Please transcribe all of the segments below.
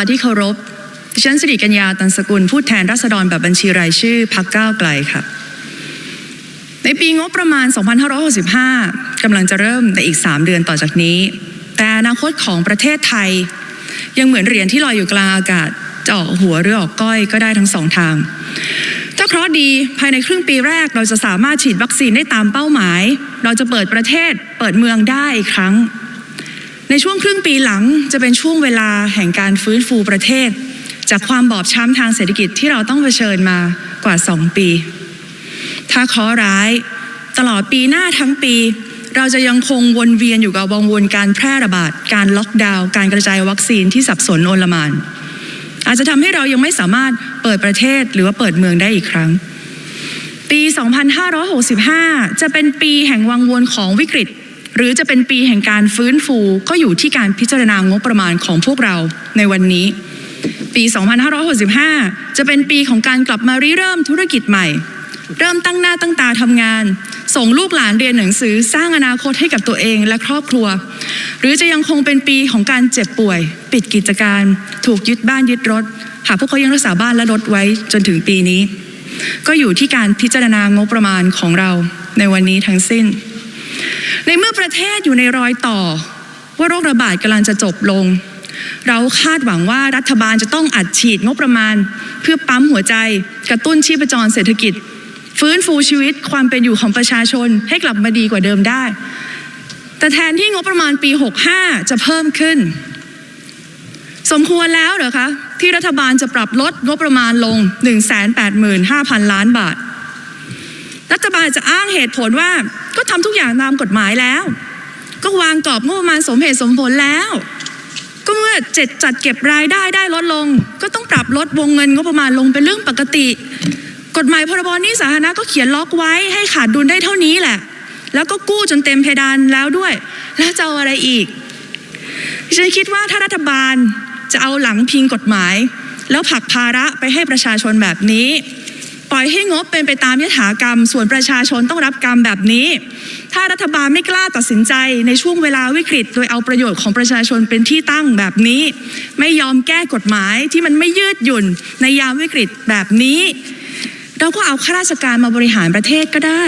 าที่เคารพดิฉันสิริกัญญาตันสกุลผู้แทนราษฎรแบบบัญชีรายชื่อพักก้าวไกลค่ะ ในปีงบประมาณ 2565กำลังจะเริ่มในอีก 3 เดือนต่อจากนี้ แต่อนาคตของประเทศไทย ยังเหมือนเหรียญที่ลอยอยู่กลางอากาศจะออกหัวหรือออกก้อยก็ได้ทั้งสองทาง ถ้าเคราะห์ดีภายในครึ่งปีแรกเราจะสามารถฉีดวัคซีนได้ตามเป้าหมาย เราจะเปิดประเทศเปิดเมืองได้อีกครั้ง ในช่วงครึ่งปีหลังจะเป็นช่วงเวลาแห่งการฟื้นฟูประเทศ จากความบอบช้ำทางเศรษฐกิจที่เราต้องเผชิญมากว่า 2 ปี ถ้าเคอร้ายตลอดปีหน้าทั้งปี เราจะยังคงวนเวียนอยู่กับวงวนการแพร่ระบาด การล็อกดาวน์การกระจายวัคซีนที่สับสนโอลมาน อาจจะทำให้เรายังไม่สามารถเปิดประเทศหรือว่าเปิดเมืองได้อีกครั้ง ปี 2565 จะเป็นปีแห่งวังวนของวิกฤต หรือจะเป็นปีแห่งการฟื้นฟูก็อยู่ที่การพิจารณางบประมาณของพวกเราในวันนี้ ปี 2565 จะเป็นปีของการกลับมาริเริ่มธุรกิจใหม่ เริ่มตั้งหน้าตั้งตาทำงาน ส่งลูกหลานเรียนหนังสือสร้างอนาคตให้กับตัวเองและครอบครัว หรือจะยังคงเป็นปีของการเจ็บป่วย ปิดกิจการ ถูกยึดบ้านยึดรถหากพวกเขายังรักษาบ้านและรถไว้จนถึงปีนี้ ก็อยู่ที่การพิจารณางบประมาณของเราในวันนี้ทั้งสิ้น ในเมื่อประเทศอยู่ในรอยต่อ ว่าโรคระบาดกำลังจะจบลง เราคาดหวังว่ารัฐบาลจะต้องอัดฉีดงบประมาณ เพื่อปั๊มหัวใจกระตุ้นชีพจรเศรษฐกิจ ฟื้นฟูชีวิตความเป็นอยู่ของประชาชนให้กลับมาดีกว่าเดิมได้ แต่แทนที่งบประมาณปี 65 จะเพิ่มขึ้น สมควรแล้วเหรอคะที่รัฐบาลจะปรับลดงบประมาณลง 185,000 ล้านบาท รัฐบาลจะอ้างเหตุผลว่า ก็ทำทุกอย่างตามกฎหมายแล้ว ก็วางกรอบงบประมาณสมเหตุสมผลแล้ว ก็เมื่อเจ็ดจัดเก็บรายได้ได้ลดลง ก็ต้องปรับลดวงเงินงบประมาณลงเป็นเรื่องปกติ กฎหมายพรบนี้สาธารณะก็เขียนล็อกไว้ให้ขาดดุลได้เท่านี้แหละ แล้วก็กู้จนเต็มเพดานแล้วด้วย แล้วจะเอาอะไรอีกฉันคิดว่าถ้ารัฐบาลจะเอาหลังพิงกฎหมาย แล้วผลักภาระไปให้ประชาชนแบบนี้ ล่อยให้งบเป็นไปตามยถากรรม ส่วนประชาชนต้องรับกรรมแบบนี้ ถ้ารัฐบาลไม่กล้าตัดสินใจในช่วงเวลาวิกฤต โดยเอาประโยชน์ของประชาชนเป็นที่ตั้งแบบนี้ ไม่ยอมแก้กฎหมายที่มันไม่ยืดหยุ่นในยามวิกฤตแบบนี้ เราก็เอาข้าราชการมาบริหารประเทศก็ได้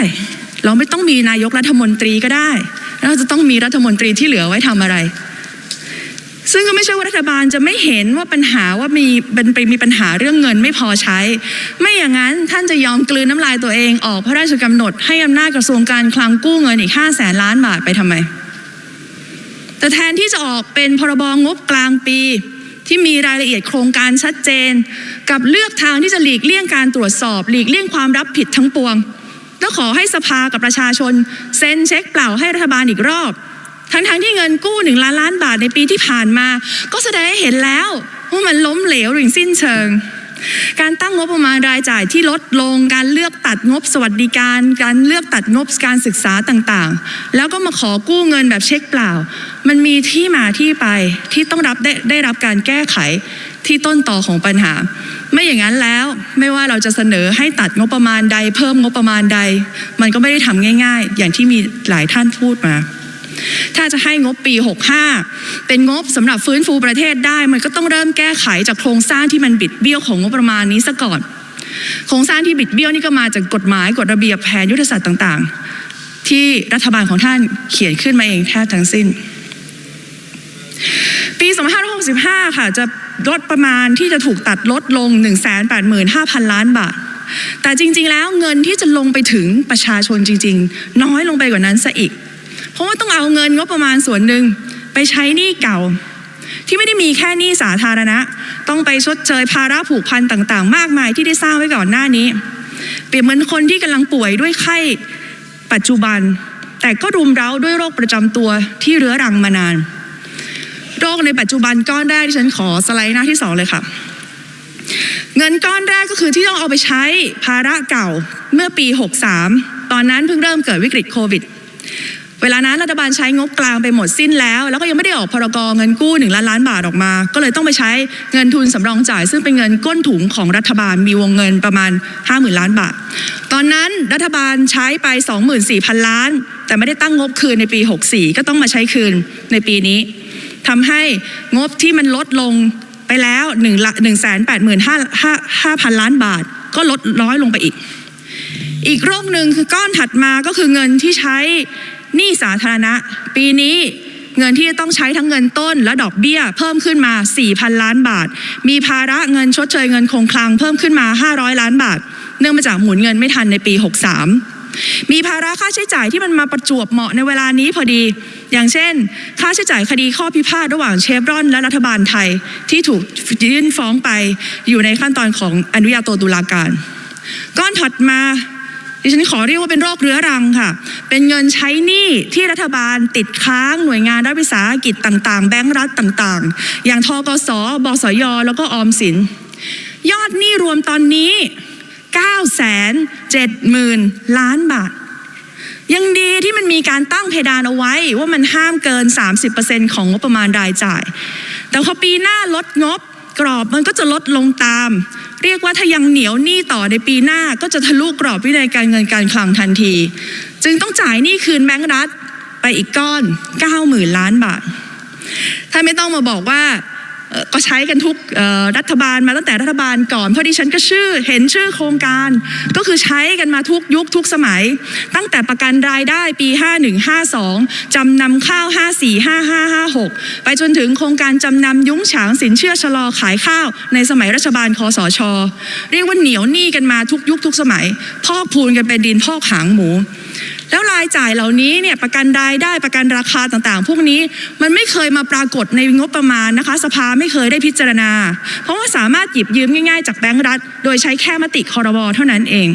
เราไม่ต้องมีนายกรัฐมนตรีก็ได้ เราจะต้องมีรัฐมนตรีที่เหลือไว้ทำอะไร ซึ่งก็ไม่ใช่ว่ารัฐบาลจะไม่เห็นว่าปัญหาว่ามีเป็นไปมีปัญหาเรื่องเงินไม่พอใช้ ไม่อย่างนั้นท่านจะยอมกลืนน้ำลายตัวเองออกพระราชกำหนด ให้อำนาจกระทรวงการคลังกู้เงินอีก5 0 0แสนล้านบาทไปทำไม แต่แทนที่จะออกเป็นพรบงบกลางปีที่มีรายละเอียดโครงการชัดเจน กับเลือกทางที่จะหลีกเลี่ยงการตรวจสอบ หลีกเลี่ยงความรับผิดทั้งปวง แล้วขอให้สภากับประชาชนเซ็นเช็คเปล่าให้รัฐบาลอีกรอบ ทั้งๆทที่เงินกู้หนึ่งล้านล้านบาทในปีที่ผ่านมา ก็แสดงให้เห็นแล้วว่ามันล้มเหลวอย่างสิ้นเชิง การตั้งงบประมาณรายจ่ายที่ลดลง การเลือกตัดงบสวัสดิการ การเลือกตัดงบการศึกษาต่างๆ แล้วก็มาขอกู้เงินแบบเช็คเปล่า มันมีที่มาที่ไปที่ต้องรับได้ได้รับการแก้ไขที่ต้นต่อของปัญหา ไม่อย่างนั้นแล้วไม่ว่าเราจะเสนอให้ตัดงบประมาณใด เพิ่มงบประมาณใด มันก็ไม่ได้ทำง่าย ๆ อย่างที่มีหลายท่านพูดมา ถ้าจะให้งบปี 65 เป็นงบสำหรับฟื้นฟูประเทศได้ มันก็ต้องเริ่มแก้ไขจากโครงสร้างที่มันบิดเบี้ยวของงบประมาณนี้ซะก่อน โครงสร้างที่บิดเบี้ยวนี่ก็มาจากกฎหมายกฎระเบียบแผนยุทธศาสตร์ต่างๆ ที่รัฐบาลของท่านเขียนขึ้นมาเองแทบทั้งสิ้น ปี 2565 ค่ะจะลดประมาณที่จะถูกตัดลดลง 185,000 ล้านบาทแต่จริงๆ แล้วเงินที่จะลงไปถึงประชาชนจริง ๆ น้อยลงไปกว่านั้นซะอีก เพราะว่าต้องเอาเงินงบประมาณส่วนหนึ่งไปใช้หนี้เก่า ที่ไม่ได้มีแค่หนี้สาธารณะ ต้องไปชดเชยภาระผูกพันต่างๆ มากมายที่ได้สร้างไว้ก่อนหน้านี้ เปรียบเหมือนคนที่กำลังป่วยด้วยไข้ปัจจุบัน แต่ก็รุมเร้าด้วยโรคประจำตัวที่เรื้อรังมานาน โรคในปัจจุบันก้อนแรกที่ฉันขอสไลด์หน้าที่สองเลยค่ะเงินก้อนแรกก็คือที่ต้องเอาไปใช้ภาระเก่าเมื่อปี 63 ตอนนั้นเพิ่งเริ่มเกิดวิกฤตโควิด เวลานั้นรัฐบาลใช้งบกลางไปหมดสิ้นแล้ว แล้วก็ยังไม่ได้ออกพรกเงินกู้หนึ่งล้านล้านบาทออกมา ก็เลยต้องไปใช้เงินทุนสำรองจ่าย ซึ่งเป็นเงินก้นถุงของรัฐบาลมีวงเงินประมาณ 50,000 ล้านบาท ตอนนั้นรัฐบาลใช้ไป 24,000 ล้าน แต่ไม่ได้ตั้งงบคืนในปี 64 ก็ต้องมาใช้คืนในปีนี้ทำให้งบที่มันลดลงไปแล้ว1ละ1 8 5 5 0 0 ล้านบาท ก็ลดน้อยลงไปอีก อีกโรคหนึ่งคือก้อนถัดมาก็คือเงินที่ใช้ หนี้สาธารณะ ปีนี้เงินที่จะต้องใช้ทั้งเงินต้นและดอกเบี้ยเพิ่มขึ้นมา 4,000 ล้านบาท มีภาระเงินชดเชยเงินคงคลังเพิ่มขึ้นมา 500 ล้านบาท เนื่องมาจากหมุนเงินไม่ทันในปี 63 มีภาระค่าใช้จ่ายที่มันมาประจวบเหมาะในเวลานี้พอดี อย่างเช่น ค่าใช้จ่ายคดีข้อพิพาทระหว่างเชฟรอน และรัฐบาลไทยที่ถูกยื่นฟ้องไปอยู่ในขั้นตอนของอนุญาโตตุลาการ ก้อนถัดมา ดิฉันขอเรียกว่าเป็นโรคเรื้อรังค่ะ เป็นเงินใช้หนี้ที่รัฐบาลติดค้างหน่วยงานรัฐวิสาหกิจต่างๆ แบงก์รัฐต่างๆ อย่างทกสบสย แล้วก็ออมสิน ยอดหนี้รวมตอนนี้ 9 7 0 0 0 0ล้านบาท ยังดีที่มันมีการตั้งเพดานเอาไว้ว่ามันห้ามเกิน 30%ของงบประมาณรายจ่าย แต่พอปีหน้าลดงบกรอบมันก็จะลดลงตาม เรียกว่าถ้ายังเหนียวหนี้ต่อในปีหน้าก็จะทะลุกรอบวินัยการเงินการคลังทันที จึงต้องจ่ายหนี้คืนแบงก์รัฐไปอีกก้อน 90,000 ล้านบาทถ้าไม่ต้องมาบอกว่า ก็ใช้กันทุกรัฐบาลมาตั้งแต่รัฐบาลก่อนเพราะดิฉันก็ชื่อเห็นชื่อโครงการ ก็คือใช้กันมาทุกยุคทุกสมัย ตั้งแต่ประกันรายได้ปี 5152 จำนำข้าว 545556 ไปจนถึงโครงการจำนำยุ้งฉางสินเชื่อชะลอขายข้าวในสมัยรัฐบาลคอสช เรียกว่าเหนียวหนี้กันมาทุกยุคทุกสมัย พอกพูนกันเป็นดินพอกหางหมู แล้วรายจ่ายเหล่านี้เนี่ยประกันรายได้ประกันราคาต่างๆ พวกนี้มันไม่เคยมาปรากฏในงบประมาณนะคะ สภาไม่เคยได้พิจารณา เพราะว่าสามารถหยิบยืมง่ายๆ จากแบงก์รัฐ โดยใช้แค่มติคอรมอเท่านั้นเอง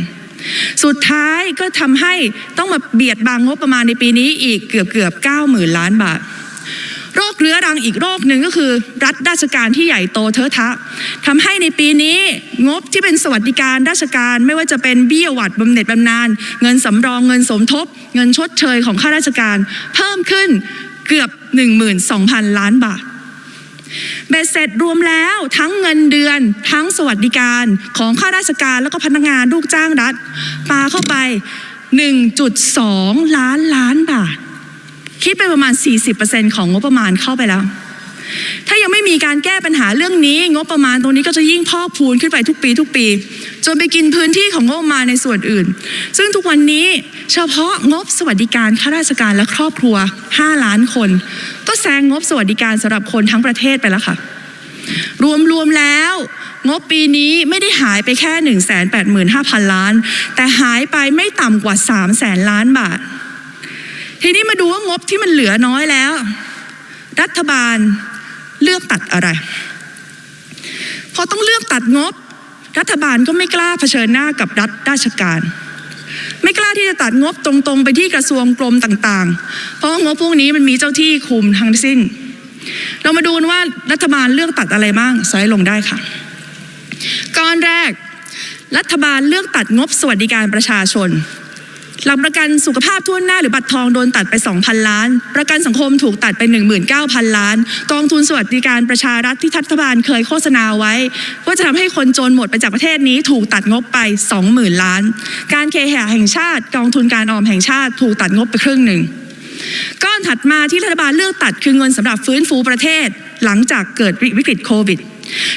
สุดท้ายก็ทำให้ต้องมาเบียดบางงบประมาณในปีนี้อีกเกือบเกือบเก้าหมื่นล้านบาท โรคเรื้อรังอีกโรคหนึ่งก็คือ รัฐราชการที่ใหญ่โตเทอะทะทำให้ในปีนี้งบที่เป็นสวัสดิการราชการไม่ว่าจะเป็นเบี้ยหวัดบำเหน็จบำนาญเงินสำรองเงินสมทบ เงินชดเชยของข้าราชการ เพิ่มขึ้นเกือบ 12,000 ล้านบาทเบ็ดเสร็จรวมแล้วทั้งเงินเดือนทั้งสวัสดิการของข้าราชการแล้วก็พนักงานลูกจ้างรัฐปาเข้าไป 1.2 ล้านล้านบาท คิดเป็นประมาณ 40%ของงบประมาณเข้าไปแล้ว ถ้ายังไม่มีการแก้ปัญหาเรื่องนี้ งบประมาณตรงนี้ก็จะยิ่งพอกพูนขึ้นไปทุกปีทุกปี จนไปกินพื้นที่ของงบประมาณในส่วนอื่น ซึ่งทุกวันนี้เฉพาะงบสวัสดิการข้าราชการและครอบครัว 5 ล้านคน ก็แซงงบสวัสดิการสำหรับคนทั้งประเทศไปแล้วค่ะ รวมๆแล้วงบปีนี้ไม่ได้หายไปแค่ 185,000 ล้าน แต่หายไปไม่ต่ำกว่า3แสนล้านบาท ทีนี้มาดูว่างบที่มันเหลือน้อยแล้ว รัฐบาลเลือกตัดอะไร พอต้องเลือกตัดงบ รัฐบาลก็ไม่กล้าเผชิญหน้ากับรัฐราชการ ไม่กล้าที่จะตัดงบตรงๆ ไปที่กระทรวงกรมต่างๆ เพราะงบพวกนี้มันมีเจ้าที่คุมทั้งสิ้น เรามาดูนว่ารัฐบาลเลือกตัดอะไรบ้างสไลด์ลงได้ค่ะก้อนแรก รัฐบาลเลือกตัดงบสวัสดิการประชาชน หลักประกันสุขภาพทั่วหน้าหรือบัตรทองโดนตัดไป 2,000 ล้าน ประกันสังคมถูกตัดไป 19,000 ล้าน กองทุนสวัสดิการประชารัฐที่รัฐบาลเคยโฆษณาไว้ ว่าจะทำให้คนจนหมดไปจากประเทศนี้ถูกตัดงบไป 20,000 ล้าน การเคหะแห่งชาติ กองทุนการออมแห่งชาติถูกตัดงบไปครึ่งหนึ่งก้อนถัดมาที่รัฐบาลเลือกตัดคือเงินสำหรับฟื้นฟูประเทศ หลังจากเกิดวิกฤตโควิด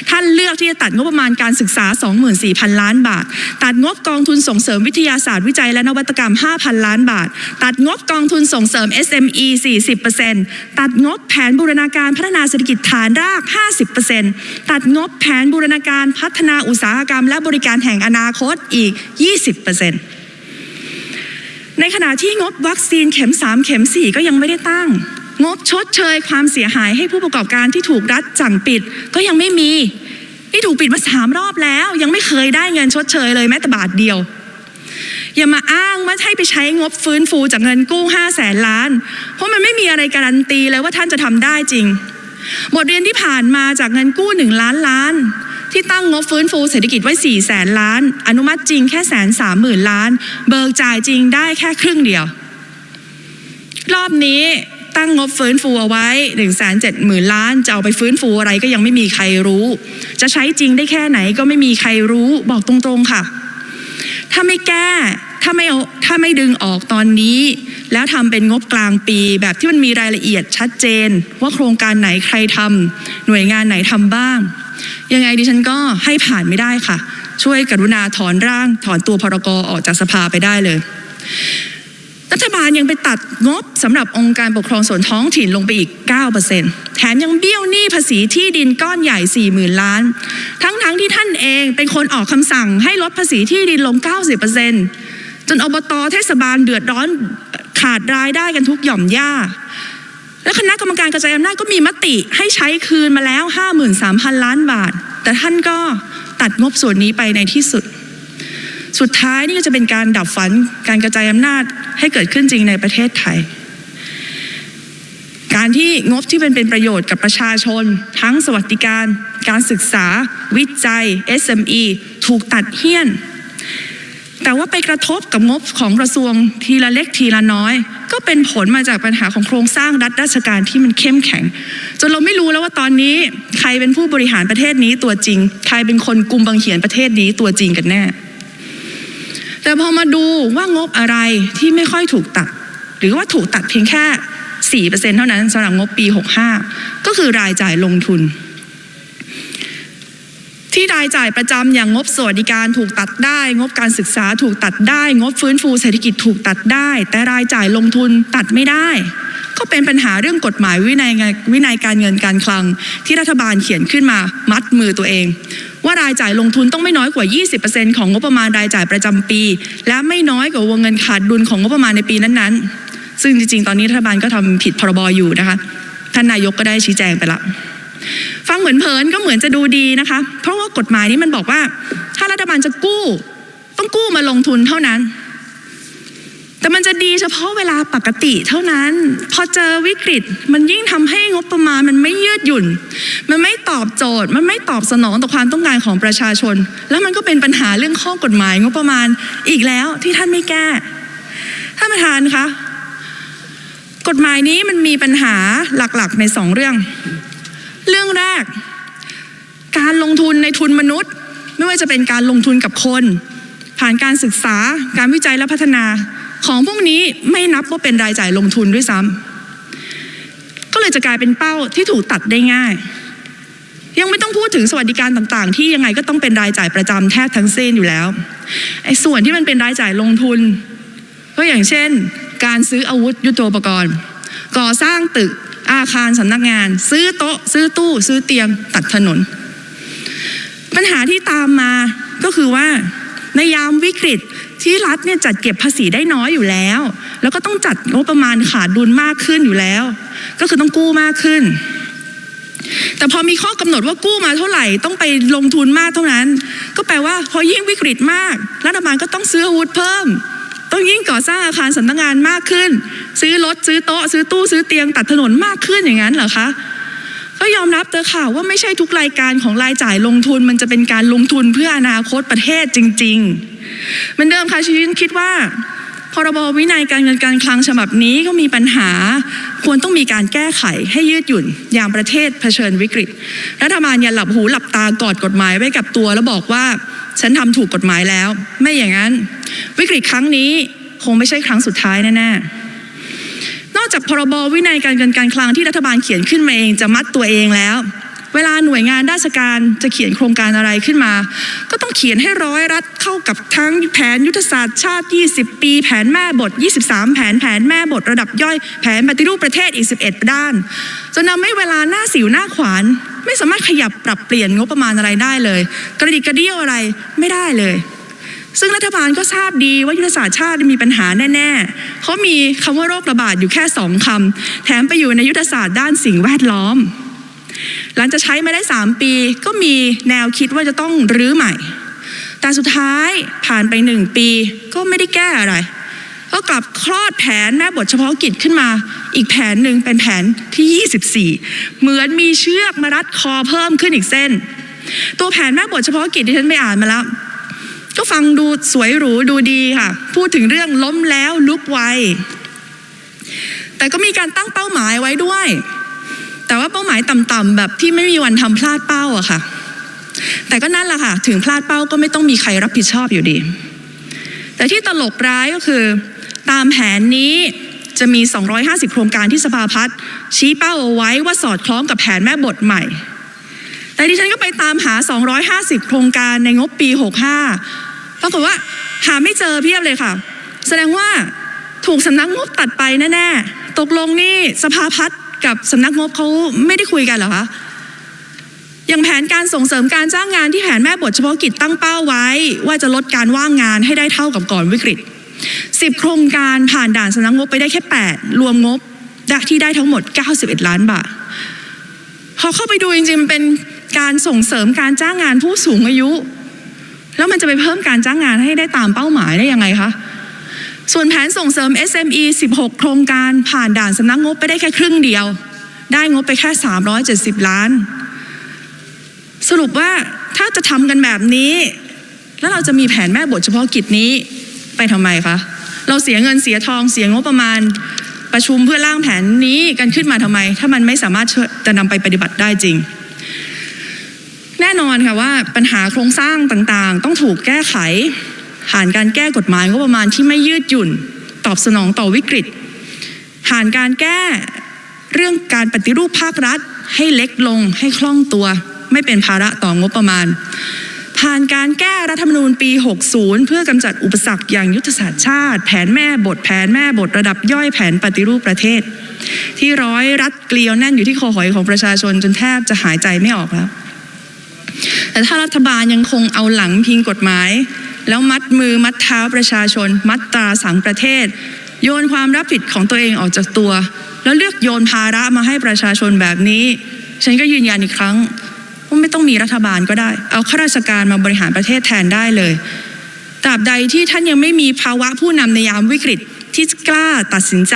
ท่านเลือกที่จะตัดงบประมาณการศึกษา 24,000 ล้านบาท ตัดงบกองทุนส่งเสริมวิทยาศาสตร์วิจัยและนวัตกรรม 5,000 ล้านบาท ตัดงบกองทุนส่งเสริม SME 40%ตัดงบแผนบูรณาการพัฒนาเศรษฐกิจฐานราก 50%ตัดงบแผนบูรณาการพัฒนาอุตสาหกรรม และบริการแห่งอนาคตอีก 20%ในขณะที่งบวัคซีนเข็ม 3 เข็ม 4 ก็ยังไม่ได้ตั้ง งบชดเชยความเสียหายให้ผู้ประกอบการที่ถูกรัฐสั่งปิด ก็ยังไม่มี นี่ถูกปิดมาสามรอบแล้ว ยังไม่เคยได้เงินชดเชยเลยแม้แต่บาทเดียว อย่ามาอ้างว่าให้ไปใช้งบฟื้นฟูจากเงินกู้5 0 0แสนล้าน เพราะมันไม่มีอะไรการันตีเลยว่าท่านจะทำได้จริง บทเรียนที่ผ่านมาจากเงินกู้1ล้านล้านที่ตั้งงบฟื้นฟูเศรษฐกิจไว้4แสนล้าน อนุมัติจริงแค่แสนสามหมื่นล้าน เบิกจ่ายจริงได้แค่ครึ่งเดียว รอบนี้ ตั้งงบฟื้นฟูเอาไว้1นึ่งแสนเจ็ดหมื่นล้าน จะเอาไปฟื้นฟูอะไรก็ยังไม่มีใครรู้ จะใช้จริงได้แค่ไหนก็ไม่มีใครรู้บอกตรงๆค่ะ ถ้าไม่แก้ถ้าไม่ถ้าไม่ดึงออกตอนนี้ แล้วทำเป็นงบกลางปีแบบที่มันมีรายละเอียดชัดเจน ว่าโครงการไหนใครทำหน่วยงานไหนทำบ้าง ยังไงดิฉันก็ให้ผ่านไม่ได้ค่ะ ช่วยกรุณาถอนร่างถอนตัวพรกออกจากสภาไปได้เลย รัฐบาลยังไปตัดงบสำหรับองค์การปกครองส่วนท้องถิ่นลงไปอีก 9%แถมยังเบี้ยวหนี้ภาษีที่ดินก้อนใหญ่ 40,000 ล้าน ทั้งๆทที่ท่านเองเป็นคนออกคำสั่งให้ลดภาษีที่ดินลง 90%จนอบตเทศบาลเดือดร้อนขาดรายได้กันทุกหย่อมย่า และคณะกรรมการกระจายอำนาจก็มีมติให้ใช้คืนมาแล้ว 53,000 ล้านบาท แต่ท่านก็ตัดงบส่วนนี้ไปในที่สุด สุดท้ายนี่ก็จะเป็นการดับฝันการกระจายอำนาจให้เกิดขึ้นจริงในประเทศไทย การที่งบที่เป็นเป็นประโยชน์กับประชาชน ทั้งสวัสดิการ การศึกษา วิจัย SME ถูกตัดเหี้ยน แต่ว่าไปกระทบกับงบของกระทรวงทีละเล็กทีละน้อย ก็เป็นผลมาจากปัญหาของโครงสร้างรัฐราชการที่มันเข้มแข็ง จนเราไม่รู้แล้วว่าตอนนี้ ใครเป็นผู้บริหารประเทศนี้ตัวจริง ใครเป็นคนกุมบังเหียนประเทศนี้ตัวจริงกันแน่ แต่พอมาดูว่างบอะไรที่ไม่ค่อยถูกตัด หรือว่าถูกตัดเพียงแค่ 4%เท่านั้นสำหรับงบปี 65 ก็คือรายจ่ายลงทุน ที่รายจ่ายประจำอย่างงบสวัสดิการถูกตัดได้ งบการศึกษาถูกตัดได้ งบฟื้นฟูเศรษฐกิจถูกตัดได้ แต่รายจ่ายลงทุนตัดไม่ได้ เป็นปัญหาเรื่องกฎหมายวินัยวินัยการเงินการคลัง ที่รัฐบาลเขียนขึ้นมามัดมือตัวเอง ว่ารายจ่ายลงทุนต้องไม่น้อยกว่า 20%ของงบประมาณรายจ่ายประจำปี และไม่น้อยกว่าวงเงินขาดดุลของงบประมาณในปีนั้นๆ ซึ่งจริงๆ ตอนนี้รัฐบาลก็ทำผิดพรบอยู่นะคะท่านนายกก็ได้ชี้แจงไปละฟังเหมือนเพลินก็เหมือนจะดูดีนะคะ เพราะว่ากฎหมายนี้มันบอกว่า ถ้ารัฐบาลจะกู้ ต้องกู้มาลงทุนเท่านั้น แต่มันจะดีเฉพาะเวลาปกติเท่านั้น พอเจอวิกฤต มันยิ่งทำให้งบประมาณมันไม่ยืดหยุ่น มันไม่ตอบโจทย์ มันไม่ตอบสนองต่อความต้องการของประชาชน แล้วมันก็เป็นปัญหาเรื่องข้อกฎหมายงบประมาณอีกแล้วที่ท่านไม่แก้ท่านประธานคะกฎหมายนี้มันมีปัญหาหลักๆในสองเรื่อง เรื่องแรก การลงทุนในทุนมนุษย์ ไม่ว่าจะเป็นการลงทุนกับคน ผ่านการศึกษา การวิจัยและพัฒนา ของพวกนี้ไม่นับว่าเป็นรายจ่ายลงทุนด้วยซ้ำก็เลยจะกลายเป็นเป้าที่ถูกตัดได้ง่าย ยังไม่ต้องพูดถึงสวัสดิการต่างๆ ที่ยังไงก็ต้องเป็นรายจ่ายประจำแทบทั้งสิ้นอยู่แล้วไอ้ส่วนที่มันเป็นรายจ่ายลงทุน ก็อย่างเช่น การซื้ออาวุธยุโทโธปกรณ์ ก่อสร้างตึกอาคารสำนักงาน ซื้อโต๊ะ ซื้อตู้ ซื้อเตียงตัดถนน ปัญหาที่ตามมาก็คือว่าในยามวิกฤต ที่รัฐเนี่ยจัดเก็บภาษีได้น้อยอยู่แล้ว แล้วก็ต้องจัดงบประมาณขาดดุลมากขึ้นอยู่แล้ว ก็คือต้องกู้มากขึ้น แต่พอมีข้อกำหนดว่ากู้มาเท่าไหร่ต้องไปลงทุนมากเท่านั้น ก็แปลว่าพอยิ่งวิกฤตมาก รัฐบาลก็ต้องซื้ออาวุธเพิ่ม ต้องยิ่งก่อสร้างอาคารสำนักงานมากขึ้น ซื้อรถซื้อโต๊ะ ซื้อตู้ซื้อเตียงตัดถนนมากขึ้นอย่างนั้นเหรอคะ ก็ยอมรับเถอค่ะว่าไม่ใช่ทุกรายการของรายจ่ายลงทุน มันจะเป็นการลงทุนเพื่ออนาคตประเทศจริงๆเหมือนเดิมค่ะชีวิตคิดว่าพรบวินัยการเงินการคลังฉบับนี้ก็มีปัญหา ควรต้องมีการแก้ไขให้ยืดหยุ่น ยามประเทศเผชิญวิกฤต รัฐบาลอย่าหลับหูหลับตากอดกฎหมายไว้กับตัว แล้วบอกว่า ฉันทำถูกกฎหมายแล้ว ไม่อย่างนั้น วิกฤตครั้งนี้คงไม่ใช่ครั้งสุดท้ายแน่ๆ นอกจากพรบวินัยการเงินการคลังที่รัฐบาลเขียนขึ้นมาเองจะมัดตัวเองแล้ว เวลาหน่วยงานราชการจะเขียนโครงการอะไรขึ้นมา ก็ต้องเขียนให้ร้อยรัดเข้ากับทั้งแผนยุทธศาสตร์ชาติ 20 ปี แผนแม่บท 23 แผนแผนแม่บทระดับย่อย แผนปฏิรูปประเทศอีก 11 ด้านจนทำให้เวลาหน้าสิวหน้าขวาน ไม่สามารถขยับปรับเปลี่ยนงบประมาณอะไรได้เลย กระดิกกระเดี้ยวอะไรไม่ได้เลย ซึ่งรัฐบาลก็ทราบดีว่ายุทธศาสตร์ชาติมีปัญหาแน่ ๆ เขามีคำว่าโรคระบาดอยู่แค่สองคำแถมไปอยู่ในยุทธศาสตร์ด้านสิ่งแวดล้อม หลังจากใช้มาได้ 3 ปีก็มีแนวคิดว่าจะต้องรื้อใหม่ แต่สุดท้ายผ่านไป1ปีก็ไม่ได้แก้อะไร ก็กลับคลอดแผนแม่บทเฉพาะกิจขึ้นมา อีกแผนหนึ่งเป็นแผนที่ 24 เหมือนมีเชือกมารัดคอเพิ่มขึ้นอีกเส้น ตัวแผนแม่บทเฉพาะกิจที่ฉันไปอ่านมาแล้ว ก็ฟังดูสวยหรูดูดีค่ะ พูดถึงเรื่องล้มแล้วลุกไว แต่ก็มีการตั้งเป้าหมายไว้ด้วย แต่ว่าเป้าหมายต่ำๆแบบที่ไม่มีวันทำพลาดเป้าอะค่ะ แต่ก็นั่นแหละค่ะ ถึงพลาดเป้าก็ไม่ต้องมีใครรับผิดชอบอยู่ดี แต่ที่ตลกร้ายก็คือ ตามแผนนี้จะมี 250 โครงการที่สภาพัฒน์ชี้เป้าเอาไว้ว่าสอดคล้องกับแผนแม่บทใหม่ แต่ดิฉันก็ไปตามหา 250 โครงการในงบปี 65 ปรากฏว่าหาไม่เจอเพียบเลยค่ะ แสดงว่าถูกสำนักงบตัดไปแน่ๆ ตกลงนี่สภาพัฒน์กับสำนักงบเขาไม่ได้คุยกันเหรอคะอย่างแผนการส่งเสริมการจ้างงานที่แผนแม่บทเฉพาะกิจตั้งเป้าไว้ ว่าจะลดการว่างงานให้ได้เท่ากับก่อนวิกฤต 10 โครงการผ่านด่านสำนักงบไปได้แค่ 8 รวมงบที่ได้ทั้งหมด 91 ล้านบาทพอเข้าไปดูจริงๆมันเป็น การส่งเสริมการจ้างงานผู้สูงอายุ แล้วมันจะไปเพิ่มการจ้างงานให้ได้ตามเป้าหมายได้ยังไงคะส่วนแผนส่งเสริม SME 16 โครงการผ่านด่านสำนักงบไปได้แค่ครึ่งเดียว ได้งบไปแค่ 370 ล้าน สรุปว่าถ้าจะทำกันแบบนี้ แล้วเราจะมีแผนแม่บทเฉพาะกิจนี้ไปทำไมคะ เราเสียเงินเสียทองเสียงบประมาณประชุมเพื่อร่างแผนนี้กันขึ้นมาทำไม ถ้ามันไม่สามารถจะนำไปปฏิบัติได้จริง แน่นอนค่ะว่าปัญหาโครงสร้างต่างๆ ต้องถูกแก้ไข ผ่านการแก้กฎหมายงบประมาณที่ไม่ยืดหยุ่น ตอบสนองต่อวิกฤต ผ่านการแก้เรื่องการปฏิรูปภาครัฐ ให้เล็กลงให้คล่องตัว ไม่เป็นภาระต่องบประมาณ ผ่านการแก้รัฐธรรมนูญปี 60 เพื่อกำจัดอุปสรรคอย่างยุทธศาสตร์ชาติ แผนแม่บทแผนแม่บทระดับย่อยแผนปฏิรูปประเทศ ที่ร้อยรัดเกลียวแน่นอยู่ที่คอหอยของประชาชนจนแทบจะหายใจไม่ออกแล้ว แต่ถ้ารัฐบาลยังคงเอาหลังพิงกฎหมาย แล้วมัดมือมัดเท้าประชาชน มัดตาสังประเทศ โยนความรับผิดของตัวเองออกจากตัว แล้วเลือกโยนภาระมาให้ประชาชนแบบนี้ ฉันก็ยืนยันอีกครั้งว่าไม่ต้องมีรัฐบาลก็ได้ เอาข้าราชการมาบริหารประเทศแทนได้เลยตราบใดที่ท่านยังไม่มีภาวะผู้นำในยามวิกฤตที่กล้าตัดสินใจ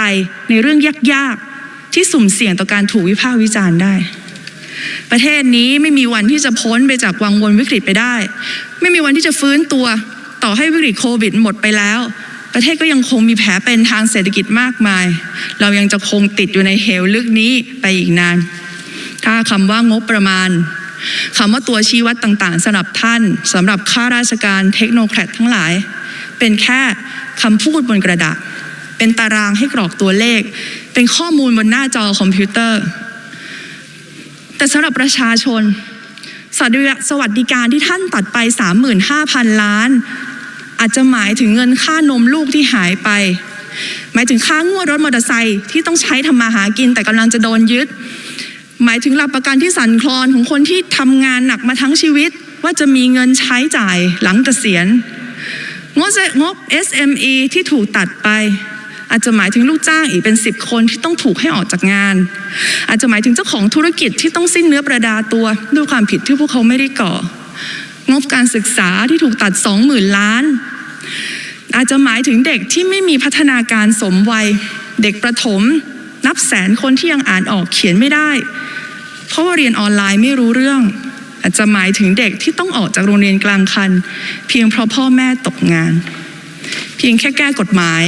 ในเรื่องยากๆ ที่สุ่มเสี่ยงต่อการถูกวิพากษ์วิจารณ์ได้ ประเทศนี้ไม่มีวันที่จะพ้นไปจากวังวนวิกฤตไปได้ ไม่มีวันที่จะฟื้นตัว ต่อให้วิกฤตโควิดหมดไปแล้ว ประเทศก็ยังคงมีแผลเป็นทางเศรษฐกิจมากมาย เรายังจะคงติดอยู่ในเหวลึกนี้ไปอีกนาน ถ้าคำว่างบประมาณคำว่าตัวชี้วัดต่างๆสำหรับท่านสำหรับข้าราชการเทคโนแครดทั้งหลาย เป็นแค่คำพูดบนกระดาษเป็นตารางให้กรอกตัวเลข เป็นข้อมูลบนหน้าจอคอมพิวเตอร์ แต่สำหรับประชาชน สวัสดิการที่ท่านตัดไป 35,000 ล้าน อาจจะหมายถึงเงินค่านมลูกที่หายไป หมายถึงค่างวดรถมอเตอร์ไซค์ที่ต้องใช้ทำมาหากินแต่กำลังจะโดนยึด หมายถึงหลักประกันที่สั่นคลอนของคนที่ทำงานหนักมาทั้งชีวิต ว่าจะมีเงินใช้จ่ายหลังเกษียณงบงบ SME ที่ถูกตัดไป อาจจะหมายถึงลูกจ้างอีกเป็นสิบคนที่ต้องถูกให้ออกจากงาน อาจจะหมายถึงเจ้าของธุรกิจที่ต้องสิ้นเนื้อประดาตัวด้วยความผิดที่พวกเขาไม่ได้ก่อ งบการศึกษาที่ถูกตัดสองหมื่นล้าน อาจจะหมายถึงเด็กที่ไม่มีพัฒนาการสมวัย เด็กประถม นับแสนคนที่ยังอ่านออกเขียนไม่ได้ เพราะว่าเรียนออนไลน์ไม่รู้เรื่อง อาจจะหมายถึงเด็กที่ต้องออกจากโรงเรียนกลางคัน เพียงเพราะพ่อแม่ตกงาน เพียงแค่แก้กฎหมาย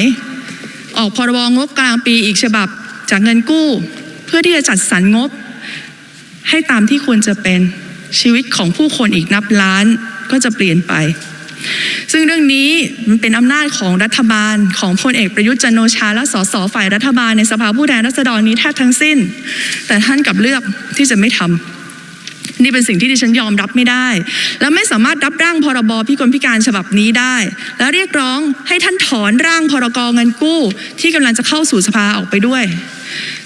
ออกพรบงบกลางปีอีกฉบับจากเงินกู้ เพื่อที่จะจัดสรรงบ ให้ตามที่ควรจะเป็นชีวิตของผู้คนอีกนับล้านก็จะเปลี่ยนไป ซึ่งเรื่องนี้มันเป็นอำนาจของรัฐบาลของพลเอกประยุทธ์จันโอชา และสสฝ่ายรัฐบาลในสภาผู้แทนราษฎรนี้แทบทั้งสิ้น แต่ท่านกลับเลือกที่จะไม่ทำ นี่เป็นสิ่งที่ดิฉันยอมรับไม่ได้ และไม่สามารถรับร่างพรบพิกลพิการฉบับนี้ได้ และเรียกร้องให้ท่านถอนร่างพรกเงินกู้ ที่กำลังจะเข้าสู่สภาออกไปด้วย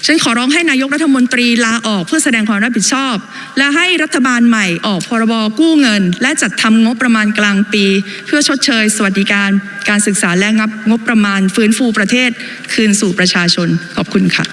ฉันขอร้องให้นายกรัฐมนตรีลาออกเพื่อแสดงความรับผิดชอบ และให้รัฐบาลใหม่ออกพรบกู้เงิน และจัดทำงบประมาณกลางปี เพื่อชดเชย สวัสดิการ การศึกษาและงับงบประมาณฟื้นฟูประเทศคืนสู่ประชาชนขอบคุณค่ะ